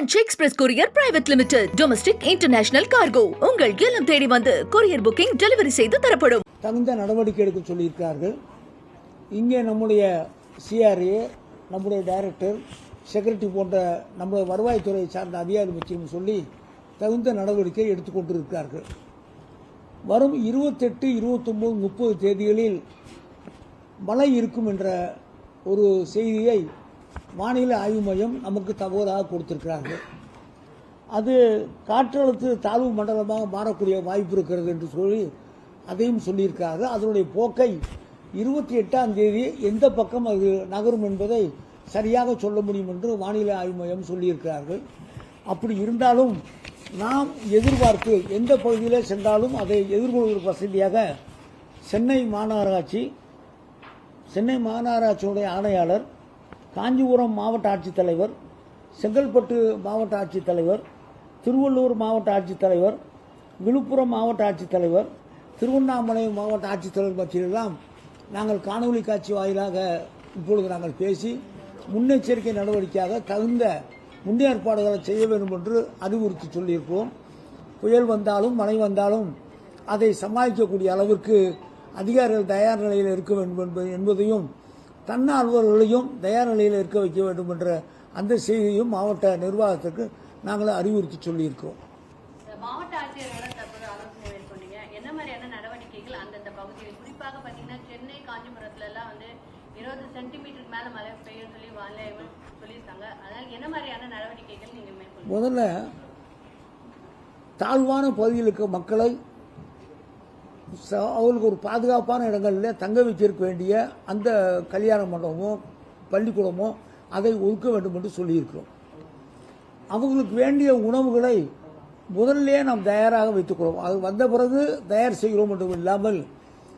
Franch Express Courier Private Limited domestic international cargo உங்கள் இல்லம் தேடி வந்து கொரியர் புக்கிங் டெலிவரி செய்து தரப்படும். தகுந்த நடவடிக்கை எடுக்க சொல்லியிருக்கிறார்கள். இங்கே நம்முடைய சிஆர்ஏ நம்முடைய டைரக்டர் செக்ரட்டரி போன்ற நம்முடைய வருவாய்த்துறை சார்ந்த அதிகாரி பற்றியும் சொல்லி தகுந்த நடவடிக்கை எடுத்துக்கொண்டிருக்கிறார்கள் வரும் இருபத்தெட்டு இருபத்தொம்போது முப்பது தேதிகளில் மழை இருக்கும் என்ற ஒரு செய்தியை வானிலை ஆய்வு மையம் நமக்கு தகவலாக கொடுத்திருக்கிறார்கள். அது காற்றழுத்த தாழ்வு மண்டலமாக மாறக்கூடிய வாய்ப்பு இருக்கிறது என்று சொல்லி அதையும் சொல்லியிருக்காங்க அதனுடைய போக்கை இருபத்தி எட்டாம் தேதி எந்த பக்கம் அது நகரும் என்பதை சரியாக சொல்ல முடியும் என்று வானிலை ஆய்வு மையம் சொல்லியிருக்கிறார்கள். அப்படி இருந்தாலும் நாம் எதிர்பார்த்து எந்த பகுதியில் சென்றாலும் அதை எதிர்கொள்வதற்கு வசதியாக சென்னை மாநகராட்சி சென்னை மாநகராட்சியுடைய ஆணையாளர் காஞ்சிபுரம் மாவட்ட ஆட்சித்தலைவர் செங்கல்பட்டு மாவட்ட ஆட்சித்தலைவர் திருவள்ளூர் மாவட்ட ஆட்சித்தலைவர் விழுப்புரம் மாவட்ட ஆட்சித்தலைவர் திருவண்ணாமலை மாவட்ட ஆட்சித்தலைவர் பற்றியெல்லாம் நாங்கள் காணொலி காட்சி வாயிலாக இப்பொழுது நாங்கள் பேசி முன்னெச்சரிக்கை நடவடிக்கையாக தகுந்த முன்னேற்பாடுகளை செய்ய வேண்டும் என்று அறிவுறுத்தி சொல்லியிருக்கிறோம். புயல் வந்தாலும் மழை வந்தாலும் அதை சமாளிக்கக்கூடிய அளவிற்கு அதிகாரிகள் தயார் நிலையில் இருக்க வேண்டும் என்பது என்பதையும் தன்னார்வலர்களையும் தயார் நிலையில் இருக்க வைக்க வேண்டும் என்ற அந்த செய்தியையும் மாவட்ட நிர்வாகத்திற்கு நாங்கள் அறிவுறுத்தி சொல்லியிருக்கிறோம் இந்த மாவட்ட மேற்கொண்டீங்க. என்ன மாதிரியான நடவடிக்கைகள் அந்தந்த பகுதியில்? குறிப்பாக பார்த்தீங்கன்னா சென்னை காஞ்சிபுரத்துல எல்லாம் வந்து இருபது சென்டிமீட்டருக்கு மேல மழை பெய்யும் சொல்லி ஆய்வு சொல்லியிருக்காங்க. அதனால என்ன மாதிரியான நடவடிக்கைகள் நீங்க மேற்கொள்ளுங்க முதல்ல தாழ்வான பகுதியில் இருக்க மக்களை ச- அவர்களுக்கு ஒரு பாதுகாப்பான இடங்களில் தங்க வைத்திருக்க வேண்டிய அந்த கல்யாண மண்டபமோ பள்ளிக்கூடமோ அதை ஒதுக்க வேண்டும் என்று சொல்லியிருக்கிறோம். அவங்களுக்கு வேண்டிய உணவுகளை முதல்லே நாம் தயாராக வைத்துக்கொள்வோம். அது வந்த பிறகு தயார் செய்கிறோம் என்றும் இல்லாமல்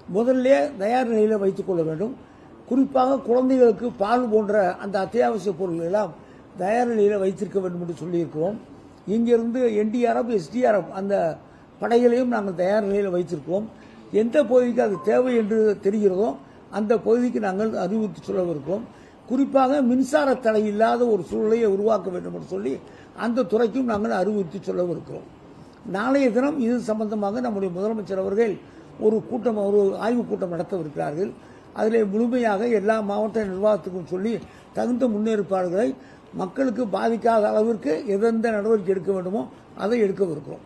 முதல்லே தயார் நிலையில் வைத்துக்கொள்ள வேண்டும். குறிப்பாக குழந்தைகளுக்கு பால் போன்ற அந்த அத்தியாவசிய பொருள்கள் எல்லாம் தயார் நிலையில் வைத்திருக்க வேண்டும் என்று சொல்லியிருக்கிறோம். இங்கிருந்து என்டிஆர்எஃப் எஸ்டிஆர்எஃப் அந்த படைகளையும் நாங்கள் தயார் நிலையில் வைத்திருக்கிறோம் எந்த பகுதிக்கு அது தேவை என்று தெரிகிறதோ அந்த பகுதிக்கு நாங்கள் அறிவித்து சொல்லவிருக்கிறோம். குறிப்பாக மின்சார தடை இல்லாத ஒரு சூழ்நிலையை உருவாக்க வேண்டும் என்று சொல்லி அந்த துறைக்கும் நாங்கள் அறிவுறுத்தி சொல்லவிருக்கிறோம். நாளைய தினம் இது சம்பந்தமாக நம்முடைய முதலமைச்சர் அவர்கள் ஒரு கூட்டம் ஒரு ஆய்வுக் கூட்டம் நடத்தவிருக்கிறார்கள். அதில் முழுமையாக எல்லா மாவட்ட நிர்வாகத்துக்கும் சொல்லி தகுந்த முன்னேற்பாடுகளை மக்களுக்கு பாதிக்காத அளவிற்கு எந்தெந்த நடவடிக்கை எடுக்க வேண்டுமோ அதை எடுக்கவிருக்கிறோம்.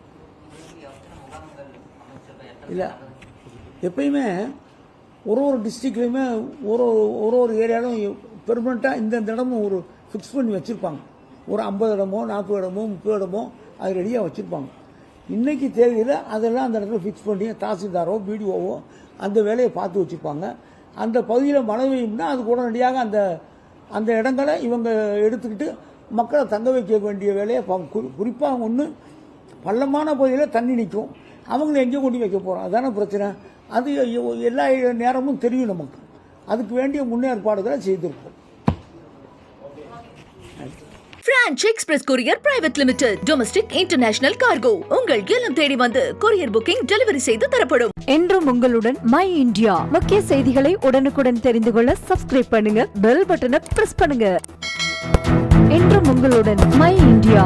இல்லை. எப்பயுமே ஒரு ஒரு டிஸ்ட்ரிக்ட்லையுமே ஒரு ஒரு- ஒரு ஒரு ஏரியாலும் பெர்மனெண்ட்டாக இந்தந்த இடமும் ஒரு ஃபிக்ஸ் பண்ணி வச்சுருப்பாங்க. ஒரு ஐம்பது இடமோ நாற்பது இடமோ முப்பது இடமோ அது ரெடியாக வச்சுருப்பாங்க. இன்றைக்கி தேதியில் அதெல்லாம் அந்த இடத்துல ஃபிக்ஸ் பண்ணி தாசில்தாரோ பிடிஓவோ அந்த வேலையை பார்த்து வச்சுருப்பாங்க. அந்த பகுதியில் மழை பெய்யும்னா அதுக்கு உடனடியாக அந்த அந்த இடங்களை இவங்க எடுத்துக்கிட்டு மக்களை தங்க வைக்க வேண்டிய வேலையை குறிப்பாக ஒன்று பள்ளமான பகுதியில் தண்ணி நிற்கும். அவங்கள எங்கே கொண்டு வைக்க போகிறோம் அதான பிரச்சனை? அது எல்லா நேரமும் தெரியும் நமக்கு. அதுக்கு வேண்டிய முன்னேற்பாடுகளை செய்திருப்போம். Franch Express Courier Private Limited domestic international cargo உங்கள் இல்லம் தேடி வந்து கொரியர் புக்கிங் டெலிவரி செய்து தரப்படும். என்றும் உங்களுடன் மை இந்தியா முக்கிய செய்திகளை உடனுக்குடன் தெரிந்து கொள்ள சப்ஸ்கிரைப் பண்ணுங்க பெல் பட்டனை பிரஸ் பண்ணுங்க. என்றும் உங்களுடன் மை இந்தியா